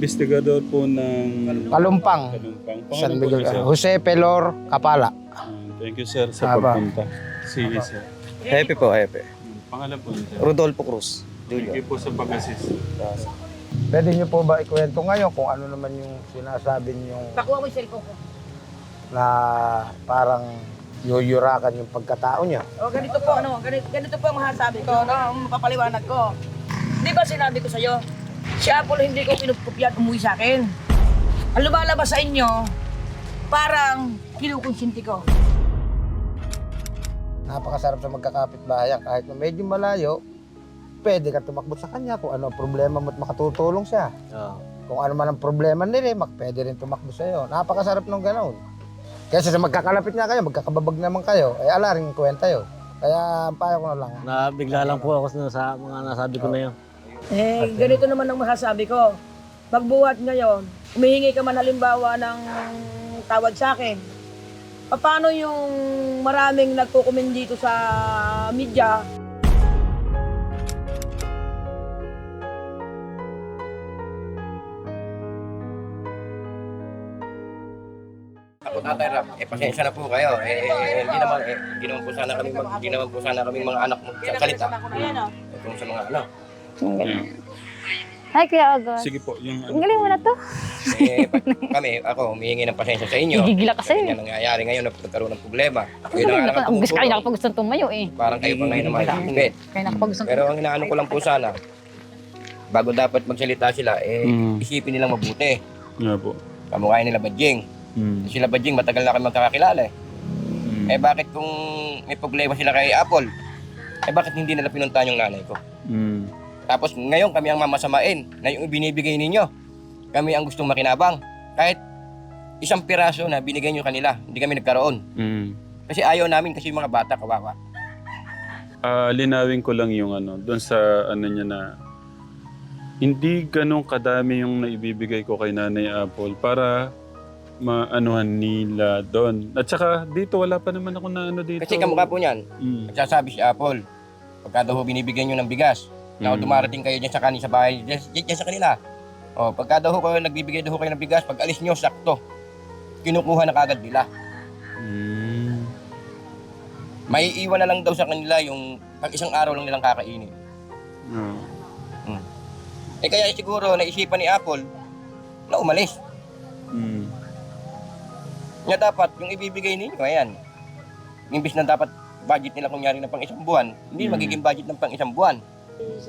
investigador po ng Kalumpang. Kalumpang. San Pangalan po Miguel. niyo, sir? Jose Pelor Kapala. Ah, Thank you, sir, sa Aba. pagpunta. Sige, sir. Happy po, happy. Pangalan po niyo, sir. Rodolfo Cruz. Thank you po sa pag-assist. Pwede niyo po ba ikwento ngayon kung ano naman yung sinasabi niyong Pakuha mo yung cellphone ko. na parang yuyurakan yung pagkatao niya? O ganito po, ano, ganito, ganito po ang masasabi ko, no, ang mapapaliwanag ko. Di ba sinabi ko sa'yo, si Apple hindi ko pinupkopya at umuwi sa akin. Ang lumalabas sa inyo, parang kinukonsinti ko. Napakasarap sa magkakapit-bahayan kahit na medyo malayo, pwede ka tumakbo sa kanya kung ano ang problema mo at makatutulong siya. Kung ano man ang problema nila, mak pwede rin tumakbo sa iyo. Napakasarap ng ganoon. Kaysa sa magkakalapit nga kayo, magkakababag naman kayo, ay ala rin kwenta yun. Kaya ang payo ko na lang. Nabigla lang po ako sa- sa mga nasabi ko na yun. Eh, ganito naman ang masasabi ko. Pagbuhat ngayon, humihingi ka man halimbawa ng tawad sa akin. Paano yung maraming nagkukumin dito sa media? Ako Tatay Rap, eh pasensya na po kayo. Eh, eh, hindi naman eh, hindi naman po sana kami mag, hindi naman po sana kami mga anak mo sa salita. Kung sa mga ano. Yeah. Hi, Kuya August. Sige po, yung Ang galing mo na to. Eh, pag kami, ako, humihingi ng pasensya sa inyo. Gigigil ka sa'yo. Nangyayari ngayon na nagkaroon ng problema. Kayo Ang na nga lang ang gusto kayo tumutulong. nakapag-gustong tumayo eh. Parang kayo pa ngayon naman hingit. Kaya nakapag-gustong Pero ang inaano ko lang po sana, bago dapat magsalita sila, eh, Mm. isipin nilang mabuti. Nga po. Kamukha nila Badjing. Mm. Sila Badjing, matagal na kami magkakakilala eh. Mm. Eh bakit kung may problema sila kay Apple, eh bakit hindi nila pinuntahan yung nanay ko? Mm. Tapos ngayon kami ang mamasamain na yung binibigay ninyo. Kami ang gustong makinabang. Kahit isang piraso na binigay nyo kanila, hindi kami nagkaroon. Mm. Kasi ayaw namin kasi yung mga bata kawawa. Ah, linawin ko lang yung ano, doon sa ano niya na hindi ganong kadami yung naibibigay ko kay Nanay Apple para maanuhan nila doon. At saka dito wala pa naman ako na ano dito. Kasi kamukha po niyan, Mm. nagsasabi si Apple, pagka daw ho binibigyan nyo ng bigas, na Mm. dumarating kayo dyan sa kanila sa bahay, dyan, dyan, sa kanila. O, pagka daw kayo nagbibigay daw kayo ng bigas, pag alis nyo, sakto. Kinukuha na kagad nila. Mm. May iwan na lang daw sa kanila yung pag isang araw lang nilang kakainin. Ah. Eh kaya siguro naisipan ni Apple na umalis. Mm. Nga dapat yung ibibigay ninyo, ayan. Imbis na dapat budget nila kunyari na pang isang buwan, hindi Mm. magiging budget ng pang isang buwan.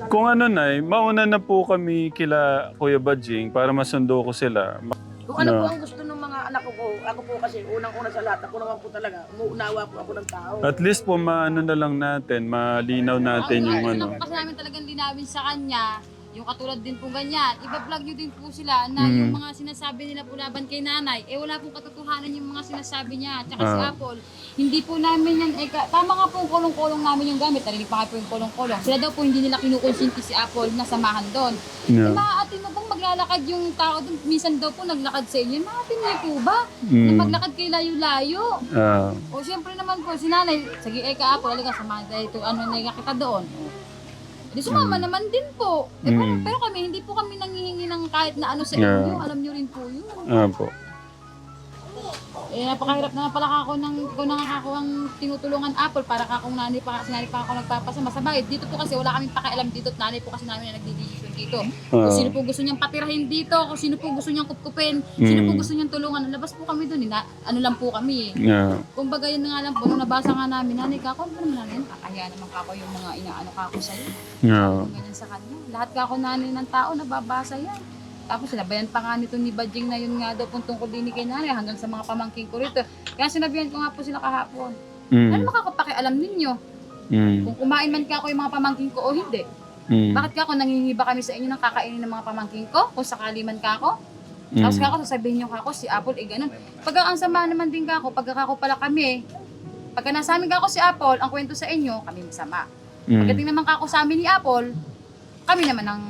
Kung ano na, mauna na po kami kila Kuya Badjing para masundo ko sila. Kung ano No. po ang gusto ng mga anak ko, ako po kasi unang-una sa lahat, ako naman po talaga, umuunawa po ako ng tao. At least po maano na lang natin, malinaw natin yung ano. Kasi namin talagang linawin sa kanya, yung katulad din po ganyan, iba-vlog nyo din po sila na Mm. yung mga sinasabi nila po laban kay nanay, eh wala pong katotohanan yung mga sinasabi niya. Tsaka si Ah. Apple, hindi po namin yan, eh, ka- tama nga po yung kulong-kulong namin yung gamit, narinig pa po yung kulong-kulong. Sila daw po hindi nila kinukonsinti si Apple na samahan doon. Yeah. maaatin mo bang maglalakad yung tao doon? Minsan daw po naglakad sa inyo. Maaatin niyo po ba? Na Mm. maglakad kayo layo-layo? Ah. O siyempre naman po, si nanay, sige eh ka Apple, alaga samahan tayo ito, ano na kita doon. O, Di sumama naman din po. Eh, pero, Mm. pero kami, hindi po kami nangihingi ng kahit na ano sa Yeah. inyo. Alam niyo rin po yun. Ah po. Eh, napakahirap naman pala kako ng, kung ako ang tinutulungan Apple para kakong nanay pa, si nanay pa ako nagpapasama. Sa bagay, dito po kasi wala kaming pakialam dito at nanay po kasi namin na nagdidesisyon dito. Kung Ah. sino po gusto niyang patirahin dito, kung sino po gusto niyang kupkupin, sino po Mm. gusto niyang tulungan, labas po kami doon. eh. Na, ano lang po kami eh. Yeah. Kumbaga yun nga lang po, nung nabasa nga namin, nanay kako, ano ba naman nanay, kakahiya naman kako yung mga inaano kako sa'yo. Yeah. Ganyan sa kanya. Lahat kako nanay ng tao, nababasa yan. Tapos sinabayan pa nga nito ni Badjing na yun nga daw kung tungkol din ni kay nanay hanggang sa mga pamangking ko rito. Kaya sinabihan ko nga po sila kahapon. Ano Mm. makakapakialam ninyo? Mm. Kung kumain man ka ako yung mga pamangking ko o hindi. Mm. Bakit ka ako nangingiba kami sa inyo ng kakainin ng mga pamangking ko? Kung sakali man ka ako? Tapos Mm. kako sasabihin niyo kako si Apple eh ganun. Pag ang sama naman din kako, pag kako pala kami, pagka nasa amin kako si Apple, ang kwento sa inyo, kami masama. Mm. Pagdating naman kako sa amin ni Apple, kami naman ang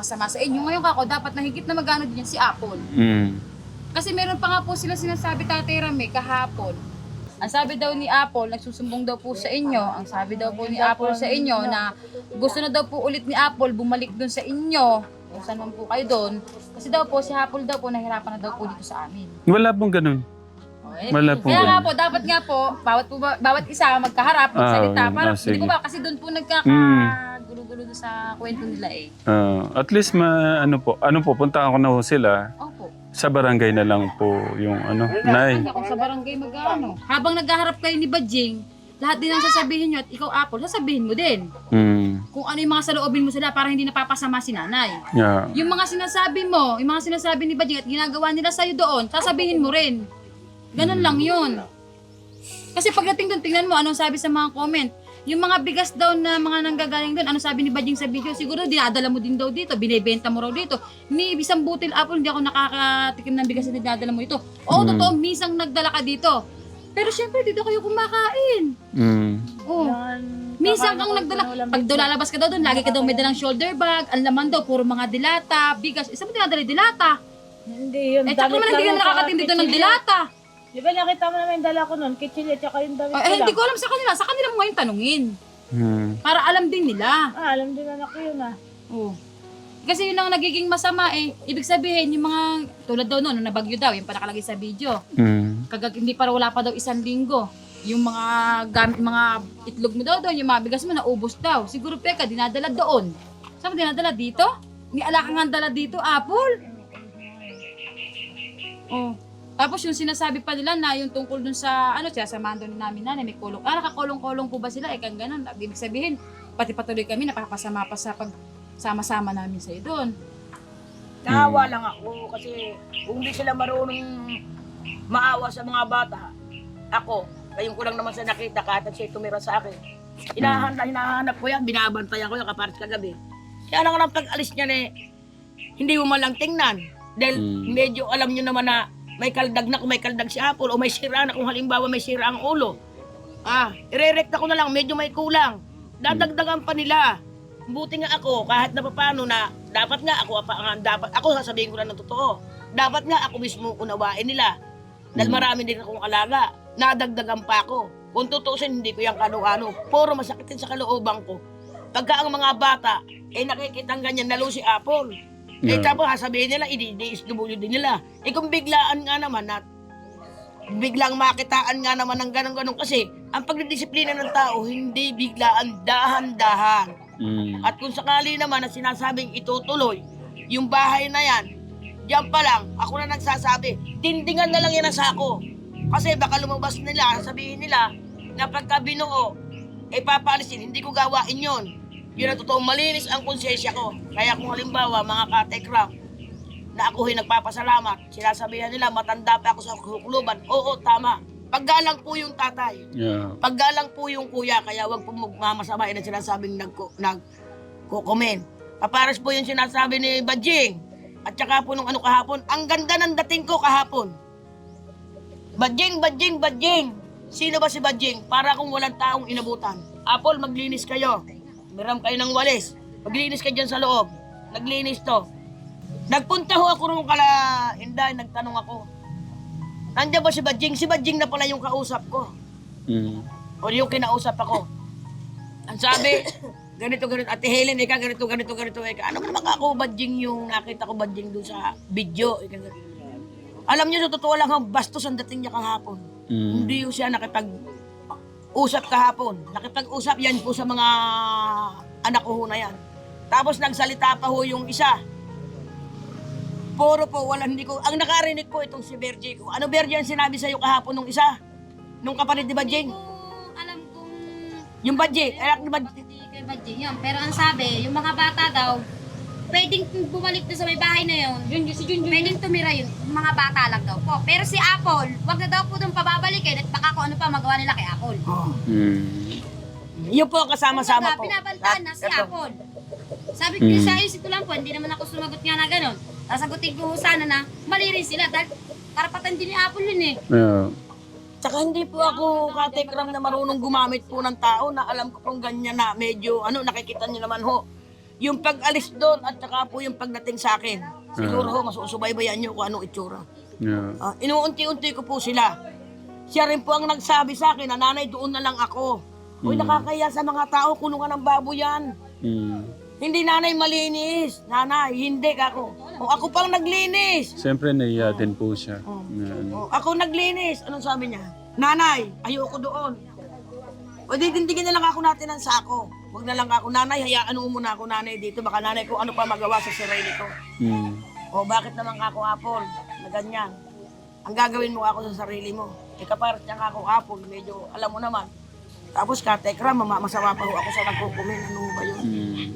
masama sa inyo. Ngayon kako, dapat nahigit na magano din yan si Apple. Mm. Kasi meron pa nga po sila sinasabi Tatay Rame kahapon. Ang sabi daw ni Apple, nagsusumbong daw po sa inyo. Ang sabi daw po ni Apple sa inyo na gusto na daw po ulit ni Apple bumalik dun sa inyo kung saan man po kayo doon. Kasi daw po, si Hapol daw po, nahirapan na daw po dito sa amin. Wala pong ganun. Eh, Wala pong Kaya nga po, dapat nga po, bawat, po, ba- bawat isa magkaharap, magsalita. Ah, para, ah, sige. hindi ko ba, kasi doon po Mm. Doon sa kwento nila eh. Ah, at least ma ano po, ano po, punta ko na ho sila. Opo. Sa barangay na lang po yung ano, nay. Kung sa barangay mag-ano. Habang naghaharap kayo ni Badjing, lahat din ang sasabihin nyo at ikaw Apple, sasabihin mo din. Hmm. Kung ano yung mga saloobin mo sila para hindi napapasama si nanay. Yeah. Yung mga sinasabi mo, yung mga sinasabi ni Badjing at ginagawa nila sa'yo doon, sasabihin mo rin. Ganun lang yun. Kasi pagdating doon, tingnan mo anong sabi sa mga comment. Yung mga bigas daw na mga nanggagaling doon, ano sabi ni Badjing sa video, siguro dinadala mo din daw dito, binebenta mo raw dito. Ni isang butil apple, hindi ako nakakatikim ng bigas na dinadala mo ito. Oo, Mm. totoo, misang nagdala ka dito. Pero syempre, dito kayo kumakain. Hmm. Oh. Minsan kang nagdala. Pag daw lalabas ka daw doon, lagi ka daw may dalang shoulder bag. Ang laman daw, puro mga dilata, bigas. Isa mo dinadala yung dilata. Hindi, yun. Eh, tsaka damit naman hindi ka lang nakakatindi doon ng kitchen. dilata. Di ba nakita mo naman yung dala ko nun? Kitchili, tsaka yung damit Oh, ko eh, lang. hindi ko alam sa kanila. Sa kanila mo ngayon tanungin. Hmm. Para alam din nila. Ah, alam din anak ko yun ah. Oh. Kasi yun ang nagiging masama eh. Ibig sabihin, yung mga, tulad daw noon, nung nabagyo daw, yung pa nakalagay sa video. Hmm. Kagag, hindi para wala pa daw isang linggo. Yung mga gamit, mga itlog mo daw doon, yung mga bigas mo naubos daw. Siguro peka, dinadala doon. Saan mo dinadala dito? Ni ala ang dala dito, Apple. Oh. Tapos yung sinasabi pa nila na yung tungkol dun sa, ano, siya sa doon namin na, may kulong. Ah, nakakulong-kulong po ba sila? Eh, kang ganun. Ibig sabihin, pati patuloy kami, napapasama pa sa pag sama-sama namin sa'yo doon. Naawa lang ako kasi kung hindi sila marunong maawa sa mga bata, ako, ngayon ko lang naman sa nakita kahit na siya tumira sa akin. Hinahanap, hinahanap ko yan, binabantayan ko yan kapares kagabi. Kaya lang ang pag-alis niya eh, hindi mo man lang tingnan. Dahil Mm. medyo alam niyo naman na may kaldag na kung may kaldag si Apple o may sira na kung halimbawa may sira ang ulo. Ah, irerekta ko na lang, medyo may kulang. Dadagdagan pa nila. Buti nga ako, kahit na paano na, dapat nga ako, dapat, ako sasabihin ko na ng totoo. Dapat nga ako mismo unawain nila. Dahil Mm. marami din akong alaga. Nadagdagan pa ako. Kung tutusin, hindi ko yung kano-ano. Puro masakit din sa kalooban ko. Pagka ang mga bata, eh nakikita ganyan, nalo si Apple. Eh Yeah. tapos sasabihin nila, i-DSW din nila. Eh kung biglaan nga naman na biglang makitaan nga naman ng ganun-ganun kasi ang pagdidisiplina ng tao hindi biglaan dahan-dahan. Hmm. At kung sakali naman na sinasabing itutuloy yung bahay na yan, diyan pa lang ako na nagsasabi, tindingan na lang yan ang sako. Kasi baka lumabas nila, sabihin nila na pagka binuo, eh papaalisin, hindi ko gawain yon. Yun ang totoong malinis ang konsensya ko. Kaya kung halimbawa mga katekram, na ako'y nagpapasalamat, sinasabihan nila matanda pa ako sa kukuluban. Oo, tama. Paggalang po yung tatay. Yeah. Paggalang po yung kuya, kaya wag po magmamasama na sinasabing nag, nag kukumen. Paparas po yung sinasabi ni Bajing. At saka po nung ano kahapon, ang ganda ng dating ko kahapon. Bajing, Bajing, Bajing. Sino ba si Bajing? Para kung walang taong inabutan. Apple, maglinis kayo. Miram kayo ng walis. Maglinis kayo dyan sa loob. Naglinis to. Nagpunta ho ako nung kala Inday, nagtanong ako. Nandiyan ba si Bajing? Si Bajing na pala yung kausap ko. Hmm. O yung kinausap ako. Ang sabi, ganito, ganito. Ate Helen, ika, ganito, ganito, ganito. Ika. Ano naman ako badjing yung nakita ko badjing doon sa video. Ika, ganito. Alam niyo, sa totoo lang, ang bastos ang dating niya kahapon. Hmm. Hindi yung siya nakipag usap kahapon. Nakipag-usap yan po sa mga anak ko na yan. Tapos nagsalita pa ho yung isa. Puro po, wala, hindi ko, ang nakarinig ko itong si Bergie ko. Ano Bergie ang sinabi sa'yo kahapon nung isa? Nung kapatid ni Badjing? Kung alam kong Yung Badjing, anak ni Badjing. kay Badjing yun. Pero ang sabi, yung mga bata daw, pwedeng bumalik na sa may bahay na yun. Yun, si Junjun. Pwedeng tumira yun. Mga bata lang daw po. Pero si Apple, wag na daw po doon pababalikin at baka kung ano pa magawa nila kay Apple. Hmm. Yun po ang kasama-sama po. Binabantaan na si Ito. Apple. Sabi ko Mm. sa isip ko lang po, hindi naman ako sumagot nga na gano'n. Sasagutin ko sana na mali rin sila dahil karapatan din ni Apple yun eh. Yeah. Tsaka hindi po ako katekram na marunong gumamit po ng tao na alam ko pong ganyan na medyo ano nakikita niyo naman ho. Yung pag-alis doon at saka po yung pagdating sa akin. Siguro ho masusubaybayan niyo kung anong itsura. Yeah. Ah, inuunti-unti ko po sila. Siya rin po ang nagsabi sa akin na nanay doon na lang ako. Uy, Mm. nakakaya sa mga tao, kulungan ng baboy yan. Hmm. Hindi nanay malinis. Nanay, hindi ako. O ako pang naglinis. Siyempre, naiya din po siya. Oh. Yan. O, ako naglinis. Anong sabi niya? Nanay, ayoko doon. O di tindigin na lang ako natin ng sako. Huwag na lang ako, nanay, hayaan mo muna ako nanay dito. Baka nanay ko ano pa magawa sa sarili ko. Mm. O bakit naman ako apple na ganyan? Ang gagawin mo ako sa sarili mo. Kaparat niya ako apple, medyo alam mo naman. Tapos ka, tekra, mama, masama pa ho ako sa nagkukumin. Ano ba yun? Mm.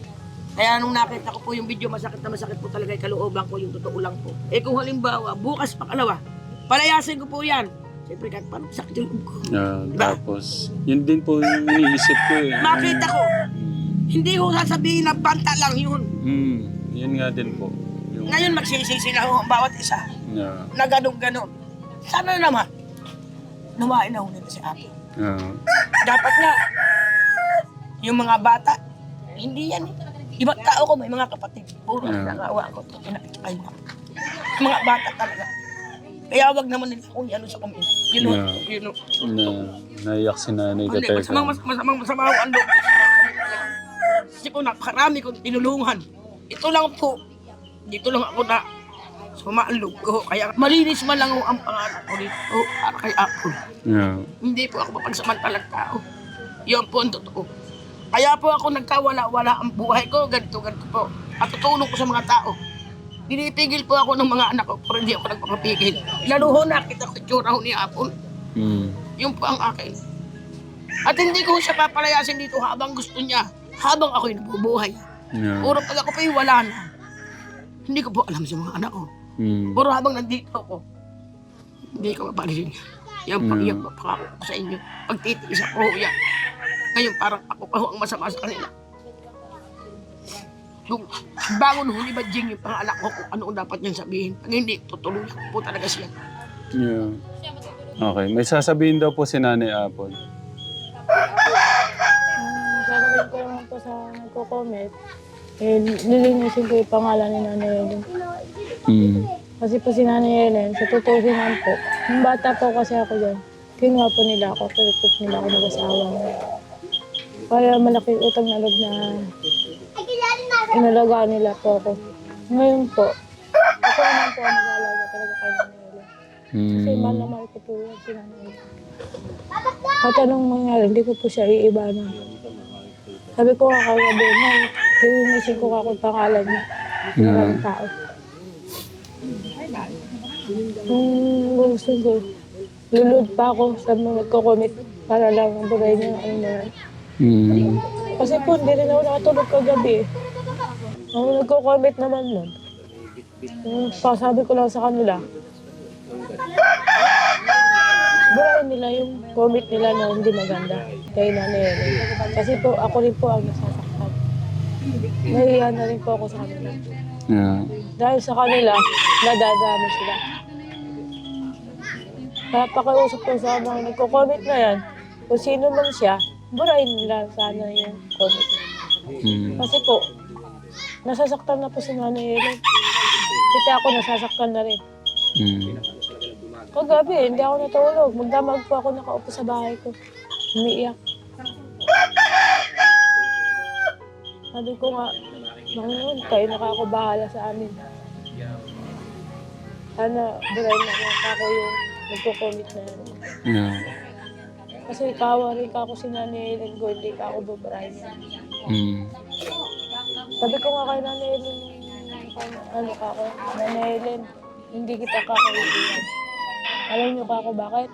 Kaya nung nakita ko po yung video, masakit na masakit po talaga yung kalooban ko, yung totoo lang po. Eh kung halimbawa, bukas pangalawa, palayasin ko po yan. Siyempre sakit yung loob ko. Ah, Diba? tapos, yun din po yung iniisip ko eh. Makita ko, Mm. hindi ko sasabihin na banta lang yun. Mm. Yun nga din po. Yung, Ngayon magsisisi na ho ang bawat isa yeah. na ganun-ganun. Sana naman, lumain na ho nila si Apo. Ah. Dapat nga, yung mga bata, hindi yan. Ibang tao ko, may mga kapatid. Puro Yeah. nakakawa ko ito. Pinakikay na. Mga bata talaga. Kaya wag naman nila kung ano sa comment. Yun Yeah. yeah. yun o. Na, naiyak si nanay ka Hindi, masamang, mas- masamang, masamang ang loob ko sa mga. Kasi po, napakarami kong tinulungan. Ito lang po, dito lang ako na sumalog ko. Kaya malinis man lang ang pangalan ko dito para kay Apple. Yeah. Hindi po ako mapagsamantalang tao. Yan po ang totoo. Kaya po ako nagkawala-wala ang buhay ko, ganito, ganito po. At tutulong ko sa mga tao. Pinipigil po ako ng mga anak ko, pero hindi ako nagpapapigil. Lalo ho nakita ko itsura ho ni Apple. Mm. Yun po ang akin. At hindi ko siya papalayasin dito habang gusto niya. Habang ako'y nabubuhay. Yeah. Puro pag ako pa'y wala na. Hindi ko po alam sa mga anak ko. Mm. Puro habang nandito ako, hindi ko mapalisin. Yan pang Mm. iyak pa ako ko sa inyo. Pagtitiis ako yan. Ngayon parang ako pa ho ang masama sa kanila. Yung bangon ho ni Badjing yung pangalak ko kung ano ang dapat niyang sabihin. Pag hindi, tutuluyan ko po talaga siya. Yeah. Okay, may sasabihin daw po si Nanay Apple. Gagawin ko naman po sa nagko-comment, eh, lilinisin ko yung pangalan ni Nanay Helen. Mm. Kasi po si Nanay Helen, sa totoo naman po, nung bata po kasi ako dyan, kinuha po nila ako, pinipit nila ako mag-asawa. Kaya malaking utang na loob na inalagaan nila po ako. Ngayon po, ako naman po ang talaga kay Helen. Kasi mahal na Mm. mahal ko po yan si Helen. At anong mangyari, hindi ko po siya iibanan. Sabi ko nga kay Gabi, Nay, lilinisin ko ako pangalan niya. Maraming tao. Kung gusto ko, lulod pa ako sa mga nagko-commit para lang buray niya ano na. Mm. Kasi po, hindi rin ako nakatulog kagabi. Ako nagko-commit naman nun. Yung pasabi ko lang sa kanila, burahin nila yung comment nila na hindi maganda kay Nanay. Kasi po, ako rin po ang nasasaktan. Nahiya na rin po ako sa kanila. Yeah. Dahil sa kanila, nadadami sila. Kaya pakiusap ko sa mga nagko-comment na yan, kung sino man siya, burahin nila sana yung comment. Mm. Kasi po, nasasaktan na po si Nanay Helen. Kita ako nasasaktan na rin. Mm. Kagabi, hindi ako natulog. Magdamag po ako nakaupo sa bahay ko. Umiiyak. Sabi ko nga, Panginoon, kayo na ako bahala sa amin. Sana, buray na ako ako yung nagko-commit na yan. Yeah. Kasi kawa rin ka ako si Nanay Helen ko, hindi ka ako babarahin niya. Mm. Sabi ko nga kay Nanay Helen, ano ka ako, Nanay Helen, hindi kita kakaibigan. Alam niyo ka ako bakit?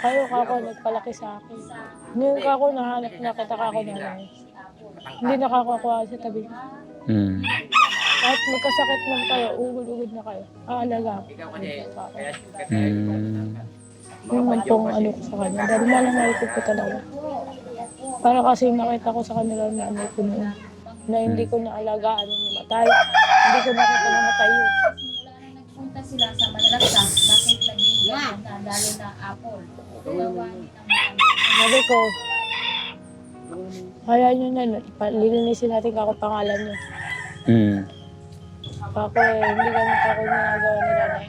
Kayo ka ako nagpalaki sa akin. Ngayon ka ako nahanap na kita ka ako nanay. Hindi nakakakuha sa tabi. Mm. Kahit magkasakit man kayo, ugod-ugod na kayo. Aalaga ako. Mm. Yun man pong ano ko sa kanya. Dahil malamay ko po talaga. Para kasi nakita ko sa kanila na ano ko noon. Na hindi ko naalagaan yung namatay. Hindi ko nakita namatay yun. Punta sila sa malalaksa, bakit naging ganyan na, lalo na apple. Gawain ang mga Sabi ko, kaya nyo na, lilinisin natin kako pangalan nyo. Mm. Kako eh, hindi ganun kako yung ginagawa ni nanay.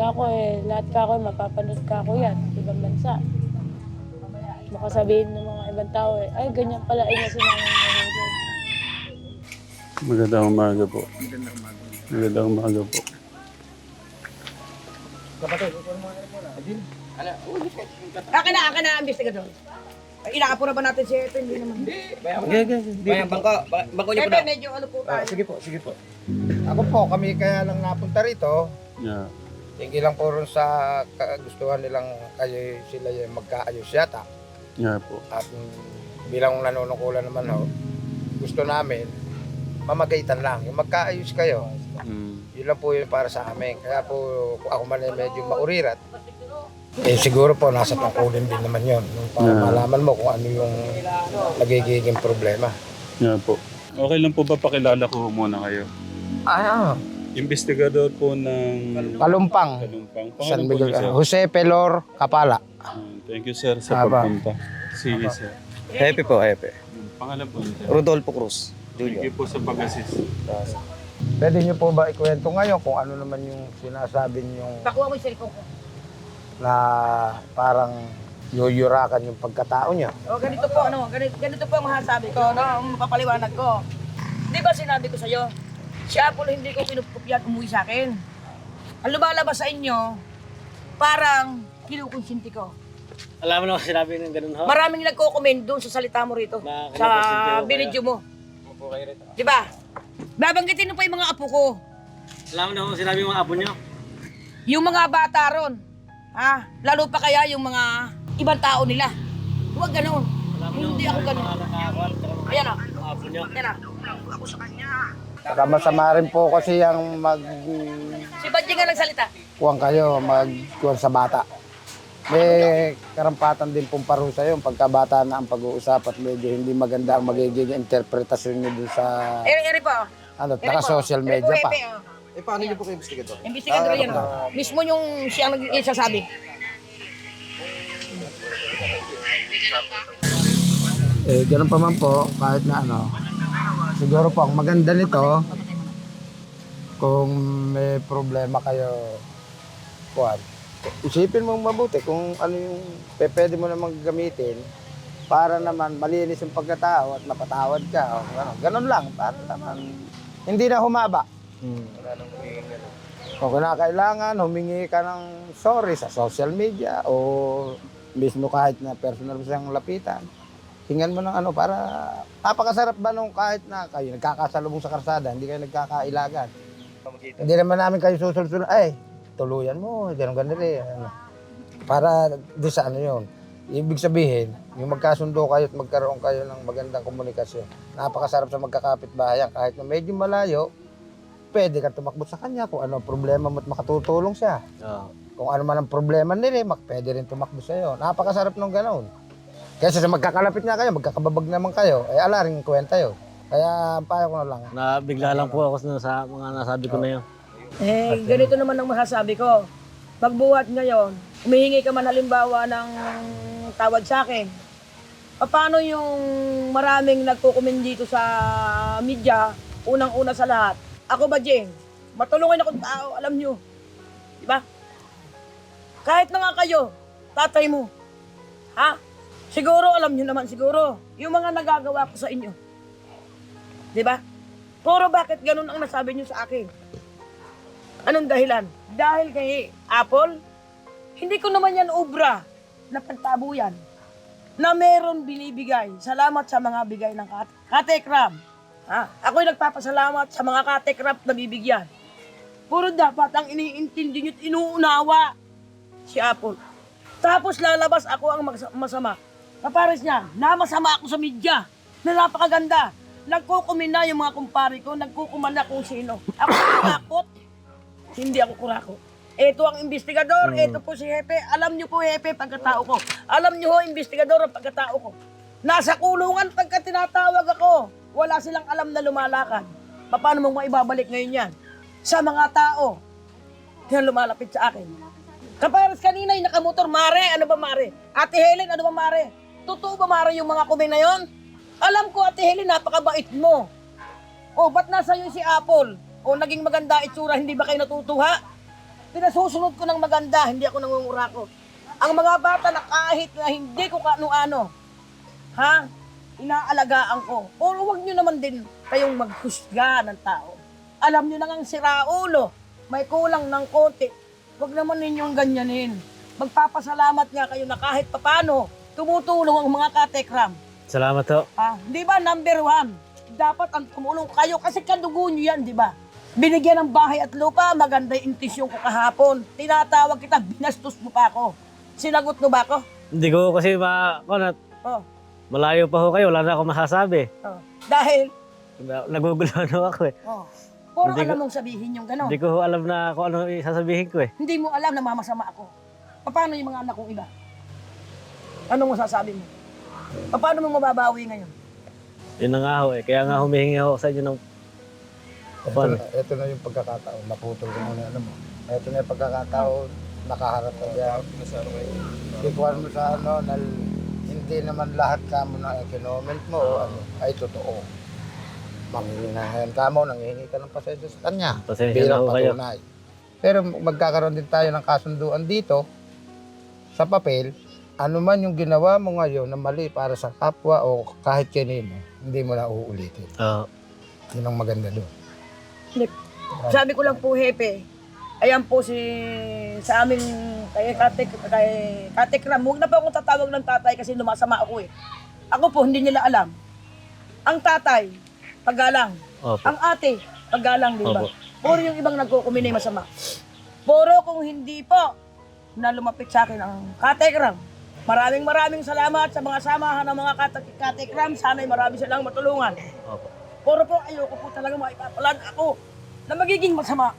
Kako eh, lahat kako eh, mapapanood kako yan, ibang bansa. Baka sabihin ng mga ibang tao eh, ay ganyan pala ay si nanay nyo. Magandang umaga po. Magandang umaga po. Akin na, akin na, investigador. Inakapura ba natin si Epe? Hindi naman. Bayan, bangko, ba- bangko niyo po daw. medyo ano po tayo. sige po, sige po. Ako po, kami kaya lang napunta rito. Yeah. Tingin lang po rin sa kagustuhan nilang kayo sila yung magkaayos yata. Yeah po. At mm, bilang nanunungkulan naman ho, gusto namin mamagaitan lang. Yung magkaayos kayo, Mm. yun lang po yun para sa amin. Kaya po ako man ay medyo maurirat, eh siguro po nasa tungkulin din naman yun. Yung para Yeah. malaman mo kung ano yung nagiging problema. Yeah po. Okay lang po ba pakilala ko muna kayo? Ay, ah, Investigador po ng Kalumpang. Kalumpang. San Pangalan po Miguel, niyo, sir? Jose Pelor Kapala. Ah, Thank you, sir, sa Aba. pagpunta. Sige, sir. Hepe po, hepe. Pangalan po niyo, sir. Rodolfo Cruz. Thank Junior. you po sa pag-assist. Pwede niyo po ba ikwento ngayon kung ano naman yung sinasabi niyong Pakuha mo yung cellphone ko. na parang yuyurakan yung pagkatao niya? O, ganito po, ano, ganito, ganito po ang masasabi ko, no, ang mapapaliwanag ko. Di ba sinabi ko sa'yo, si Apple hindi ko pinupupyan umuwi sa akin. Ang lumalabas sa inyo, parang kinukonsinti ko. Alam mo naman sinabi ng ganun ho? Maraming nagko-comment doon sa salita mo rito. Na Sa ko binidyo mo. Di ba? Babanggitin mo pa yung mga apo ko. Alam mo naman sinabi ng mga apo nyo? Yung mga bata ron. Ha? Lalo pa kaya yung mga ibang tao nila. Huwag ganun. Hindi ako ganun. Ayan o. Mga apo nyo? Ayan o. Saka masama rin po kasi yung mag Si Badji nga nagsalita. kuwang kayo, mag kuwang sa bata. May karampatan din pong parusa yun pagkabata na ang pag-uusap at medyo hindi maganda ang magiging interpretasyon niyo dun sa Eri, eri pa. ano, Eri taka po. social Eri po, media pa. Eh, paano niyo po kayo investigador? Investigador yan. oh. Mismo yung siyang nagsasabi. Eh, ganun pa man po, kahit na ano, siguro po, ang maganda nito, kung may problema kayo, kuwan, isipin mong mabuti kung ano yung pwede mo namang gamitin para naman malinis yung pagkatao at mapatawad ka. O, ano, ganun lang, para naman hindi na humaba. Kung kinakailangan, humingi ka ng sorry sa social media o mismo kahit na personal mo siyang lapitan. Hingan mo ng ano para napakasarap ba nung kahit na kayo nagkakasalubong sa karsada, hindi kayo nagkakailagan. Hindi naman namin kayo susunod ay, tuluyan mo, ganun ganun rin. Ano. Para doon sa ano yun. Ibig sabihin, yung magkasundo kayo at magkaroon kayo ng magandang komunikasyon. Napakasarap sa magkakapit bahayan. Kahit na medyo malayo, pwede ka tumakbo sa kanya kung ano ang problema mo at makatutulong siya. Oo. Kung ano man ang problema nila, mak pwede rin tumakbo sa'yo. Napakasarap nung gano'n. Kaysa sa magkakalapit nga kayo, magkakababag naman kayo, ay ala rin kwenta yun. Kaya ang payo ko na lang. Nabigla lang po ako sa mga nasabi ko na yun. Eh, ganito naman ang masasabi ko. Pagbuhat ngayon, humihingi ka man halimbawa ng tawad sa akin. Paano yung maraming nagkukumin dito sa media, unang-una sa lahat? Ako ba, Jeng? Matulungan ako tao, alam nyo. Di ba? Kahit na nga kayo, tatay mo. Ha? Siguro, alam nyo naman siguro, yung mga nagagawa ko sa inyo. Di ba? Puro bakit ganun ang nasabi nyo sa akin? Anong dahilan? Dahil kay Apple, hindi ko naman yan obra na pagtabo yan na meron binibigay. Salamat sa mga bigay ng kat katekrab. Ha? Ako'y nagpapasalamat sa mga katekrab na bibigyan. Puro dapat ang iniintindi nyo't inuunawa si Apple. Tapos lalabas ako ang masama. Kapares niya, na masama ako sa media, na napakaganda. Nagkukumina yung mga kumpare ko, nagkukumanda kung sino. Ako kurakot, hindi ako kurakot. Ito ang investigador, ito po si Hepe. Alam niyo po, Hepe, pagkatao ko. Alam niyo ho, investigador, ang pagkatao ko. Nasa kulungan pagka tinatawag ako. Wala silang alam na lumalakad. Paano mo maibabalik ngayon yan? Sa mga tao na lumalapit sa akin. Kaparas kanina yung nakamotor, Mare, ano ba Mare? Ate Helen, ano ba Mare? Totoo ba Mare yung mga kumin na yon? Alam ko Ate Helen, napakabait mo. O, ba't nasa iyo si Apple? O, naging maganda itsura, hindi ba kayo natutuha? Pinasusunod ko ng maganda, hindi ako nangungurakot. Ang mga bata na kahit na hindi ko kano-ano, ha? Inaalagaan ko. O, huwag nyo naman din kayong maghusga ng tao. Alam nyo na ngang sira ulo, may kulang ng konti. Huwag naman ninyong ganyanin. Magpapasalamat nga kayo na kahit papano, tumutulong ang mga katekram. Salamat ho. Ah, di ba number one? Dapat ang tumulong kayo kasi kadugo nyo yan, di ba? Binigyan ng bahay at lupa, maganda yung intensyon ko kahapon. Tinatawag kita, binastos mo pa ako. Sinagot mo ba ako? Hindi ko kasi ma... Ano, Oh, malayo pa ho kayo, wala na ako masasabi. oh. Dahil, Naguguluhan ho ako eh. oh, puro Hindi alam ko- mong sabihin yung gano'n. Hindi ko ho alam na kung ano isasabihin ko eh. Hindi mo alam na mamasama ako. Paano yung mga anak kong iba? Anong masasabi mo? Paano mo mababawi ngayon? Yun na nga ho eh. Kaya nga humihingi ako sa inyo ng... Ito, Paano? na, ito na yung pagkakataon. Naputol ko muna ano mo. Ito na yung pagkakataon. Nakaharap ka dyan. Ikuhan mo sa ano, na hindi naman lahat ka mo na kinoment mo o ano, ay totoo. Manghihingi ka mo, nanghihingi ka ng pasensya sa kanya. Pasensya na bilang ho kayo. patunay. Pero magkakaroon din tayo ng kasunduan dito sa papel, ano man yung ginawa mo ngayon na mali para sa kapwa o kahit kanino, hindi mo na uulitin. Oo. Yun ang maganda doon. Sabi ko lang po, Hepe, ayan po si sa aming kay Kate, kay Kate Kram. Huwag na po akong tatawag ng tatay kasi lumasama ako eh. Ako po, hindi nila alam. Ang tatay, paggalang. Opo. Ang ate, paggalang, di ba? Opo. Puro yung ibang nagkukuminay masama. Puro kung hindi po na lumapit sa akin ang katekram. Maraming maraming salamat sa mga samahan ng mga kate- katekram. Sana'y marami silang matulungan. Opo. Puro po ayoko po talaga maipapalan ako na magiging masama.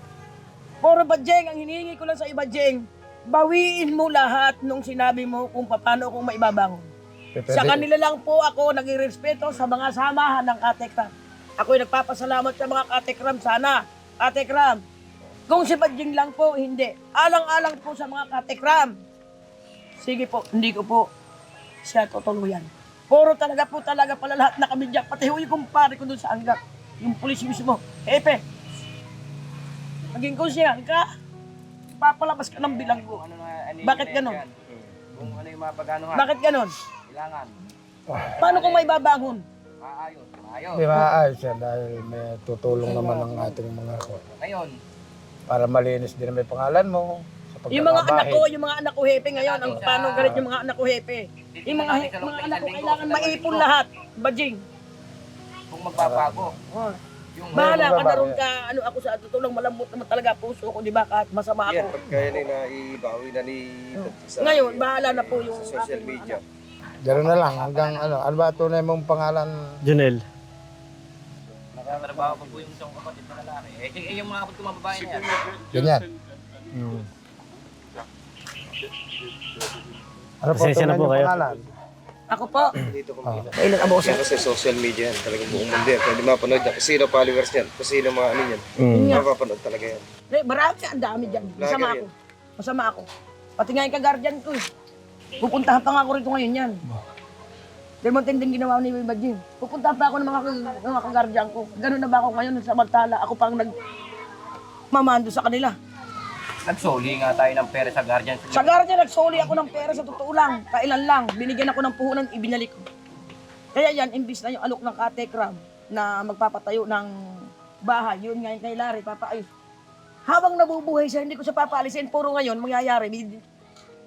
Puro Bajeng, ang hinihingi ko lang sa iba, Jeng, bawiin mo lahat nung sinabi mo kung paano kung maibabangon. Sa kanila lang po ako naging-respeto sa mga samahan ng Katekram. Ako'y nagpapasalamat sa mga Katekram sana. Katekram, kung si Badjing lang po, hindi. Alang-alang po sa mga Katekram. Sige po, hindi ko po siya tutuluyan. Puro talaga po talaga pala lahat na kami dyan. Pati yung kumpare ko doon sa Angat. Yung pulis mismo. Epe, maging konsyang ka. Papalabas ka ng bilanggo. Ano na, ano Bakit ganon? Kung ano yung mga paganohan, Bakit ganon? kailangan. Paano kung may babangon? Maayos, maayos. Di maayos yan dahil may tutulong naman ng ating mga Ngayon, para malinis din ang may pangalan mo. Sa Yung mga anak ko, yung mga anak ko hepe ngayon, ang paano galit yung mga anak ko hepe. Yung mga, mga anak ko kailangan maipon lahat. Bajing. kung magbabago, Oh. yung Bahala ka na ron ka, ano ako sa tutulong malambot naman talaga puso ko, di ba? Kahit masama ako. pagkaya nila ibawi na ni Ngayon, bahala na po yung sa social media. Ganun na lang hanggang ano. Ano ba tunay mong pangalan? Junel. nakatrabaho ko po yung isang kapatid na lalaki. Eh, eh, yung mga kapatid ko mga babae na yan. Ganyan. Mm. Ano po Pasensya na po kayo. pangalan? Ako po, Dito kumita. kailan ang boss? Kasi social media yan, talagang buong mundo yan. Pwede mapanood yan. Kasi sino followers yan, kasi sino mga ano yan. Mm. Mapapanood talaga yan. Eh, marami, ang dami dyan. Masama ako. Masama ako. Pati nga yung ka-guardian ko eh. Pupuntahan pa nga ako rito ngayon yan. Dahil matinding ginawa ni Bajin. Pupuntahan pa ako ng mga, mga ka-guardian ko. Ganun na ba ako ngayon? Samantala, ako pang nag mamando sa kanila. Nagsoli nga tayo ng pera sa guardian. Sa guardian, nagsoli ako ng pera sa totoo lang. Kailan lang. Binigyan ako ng puhunan, ibinalik ko. Kaya yan, imbis na yung alok ng katekram na magpapatayo ng bahay, yun nga yung kay Larry, papaayos. Habang nabubuhay siya, hindi ko siya papaalisin. Puro ngayon, mangyayari.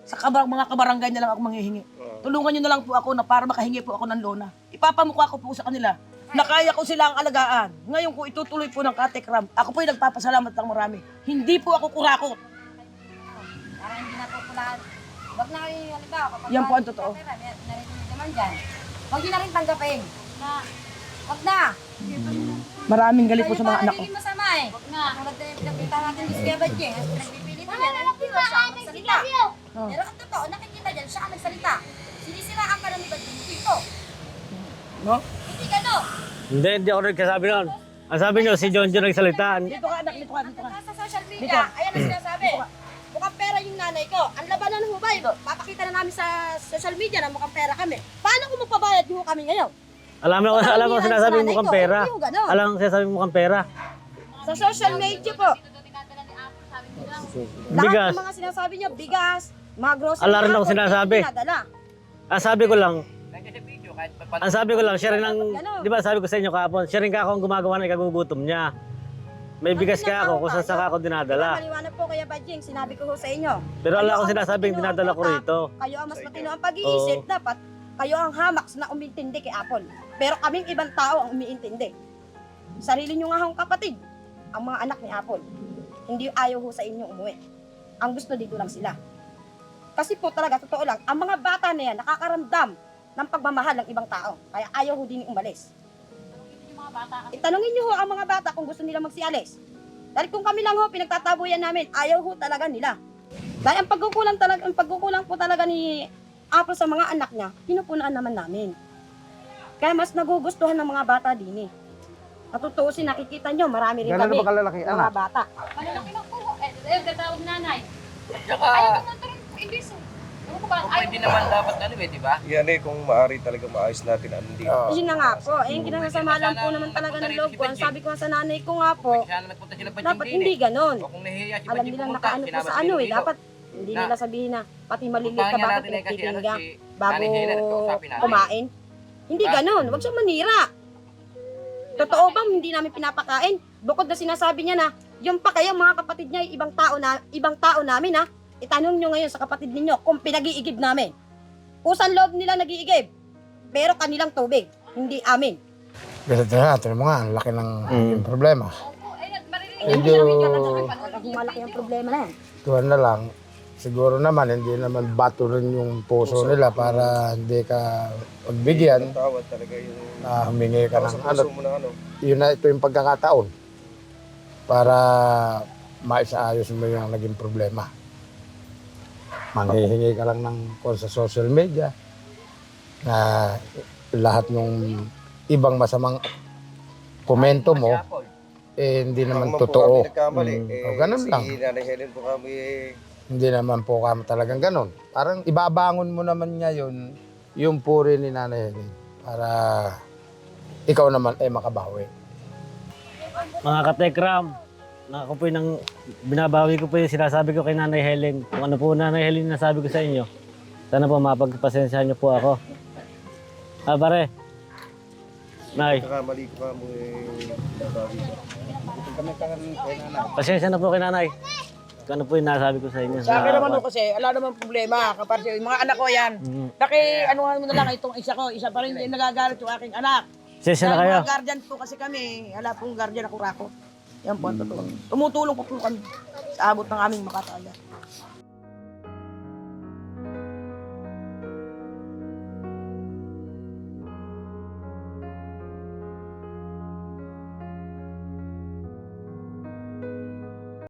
Sa kabar- mga kabarangay na lang ako manghihingi. Tulungan nyo na lang po ako na para makahingi po ako ng lona. Ipapamukha ko po sa kanila na kaya ko silang alagaan. Ngayon ko itutuloy po ng katekram. Ako po yung nagpapasalamat ng marami. Hindi po ako kurakot. Para hindi natutulan. Huwag na kayo, halimbawa, kapag Yan po ang totoo. May- narinig naman dyan. Huwag nyo na rin tanggapin. Na, huwag na. Maraming galit po sa mga anak ko. Nagiging masama eh. Huwag na. Tulad na yung pinagpita natin ni Kuya Badje. Nagpipilit niya. Nagpipilo siya ang magsalita. Oh. Pero ang totoo, nakikita dyan, siya ang nagsalita. Sinisiraan ka na ni Badje. Dito. No? Hindi. Hindi, ako nagkasabi noon. Ang sabi niyo, si John John nagsalita. Dito ka anak, dito ka, dito ka. Nasa social Dito. media, ayan ang sinasabi. Mukhang pera yung nanay ko. Ang labanan ng hubay, papakita na namin sa social media na mukhang pera kami. Paano kung magpabayad mo kami ngayon? Alam mo, alam mo sinasabi mo mukhang pera. Alam mo sinasabi mo mukhang pera. Sa social media po, lahat Bigas. ng mga sinasabi niya, bigas, mga grocery. Ala rin ako sinasabi. Ang sabi ko lang, Ang sabi ko lang, siya rin ang, Ano? di ba sabi ko sa inyo kahapon, siya rin ka ako ang gumagawa ng ikagugutom niya. May bigas ka ako kung saan saan ka ako dinadala. Maliwanag po kaya Bajing, sinabi ko ho sa inyo. Pero wala akong sinasabing dinadala ko rito. Kayo ang mas matino ang pag-iisip, dapat kayo ang hamax na umintindi kay Apple. Pero kaming ibang tao ang umiintindi. Sarili nyo nga hong kapatid, ang mga anak ni Apple. Hindi ayaw ho sa inyo umuwi. Ang gusto dito lang sila. Kasi po talaga, totoo lang, ang mga bata na yan nakakaramdam ng pagmamahal ng ibang tao. Kaya ayaw ho din umalis. Yung mga bata kasi Itanungin niyo ho ang mga bata kung gusto nila magsialis. Dahil kung kami lang ho, pinagtatabuyan namin, ayaw ho talaga nila. Dahil ang pagkukulang talaga, ang pagkukulang po talaga ni Apple sa mga anak niya, pinupunaan naman namin. Kaya mas nagugustuhan ng mga bata din eh. Natutuusin, nakikita nyo, marami rin Gano'n kami. na ba kalalaki Mga anak? bata. malalaki na po. Eh, eh, tatawag nanay. Tsaka, Ayaw ko nang turun po, imbis. Ko ba, ayaw pwede naman dapat ano eh, di ba? Yan eh, kung maaari talaga maayos natin ano dito. Yun na nga po, eh, yung kinakasama lang po naman talaga ng loob ko. Ang sabi ko nga sa nanay ko nga po, Kaya na nagpunta sila pa dapat hindi ganon. O kung nahihiya si Alam nilang pumunta, nakaano po sa ano eh, dapat hindi Na- nila sabihin na pati maliliit ka bakit natin eh, kasi ano, bago kumain. Hindi Diba? ganun, wag siyang manira. Totoo bang hindi namin pinapakain? Bukod na sinasabi niya na, yung pa kayo mga kapatid niya, ibang tao na ibang tao namin ha. Itanong niyo ngayon sa kapatid ninyo kung pinag-iigib namin. Usan loob nila nag-iigib. Pero kanilang tubig, hindi amin. Ganito na, tingnan mo nga, ang laki ng yung problema. po. Eh, maririnig Medyo, malaki ang problema na yan. tuwan na lang, siguro naman, hindi naman bato rin yung puso nila para hindi ka pagbigyan Tawad talaga yung na humingi ka ng ano. puso mo na ano. Yun na, ito yung pagkakataon para maisaayos mo yung naging problema. Manghihingi ka lang ng kung sa social media na lahat ng ibang masamang komento mo, eh hindi naman totoo. Mm, Eh, o, ganun si lang. Nanay Helen po kami eh, Hindi naman po kami talagang ganun. Parang ibabangon mo naman ngayon yung puri ni Nanay Helen para ikaw naman ay makabawi. Mga katekram, na ako po yung binabawi ko po yung sinasabi ko kay Nanay Helen. Kung ano po Nanay Helen na sabi ko sa inyo. Sana po mapagpasensyahan niyo po ako. Ah, pare. Nay, nagkamali ko kami eh, nabawi ko. pasensya na po kay Nanay. Kung ano po yung nasabi ko sa inyo. Sa akin naman ho kasi, wala naman problema. Kapag yung mga anak ko yan, Mm. Laki, anuhan mo na lang itong isa ko. Isa pa rin din nagagalit yung aking anak. Pasensya na Dahil kayo. mga guardian po kasi kami. Wala pong guardian ako rako. Yan po ang totoo. Tumutulong po po kami sa abot ng aming makakaya.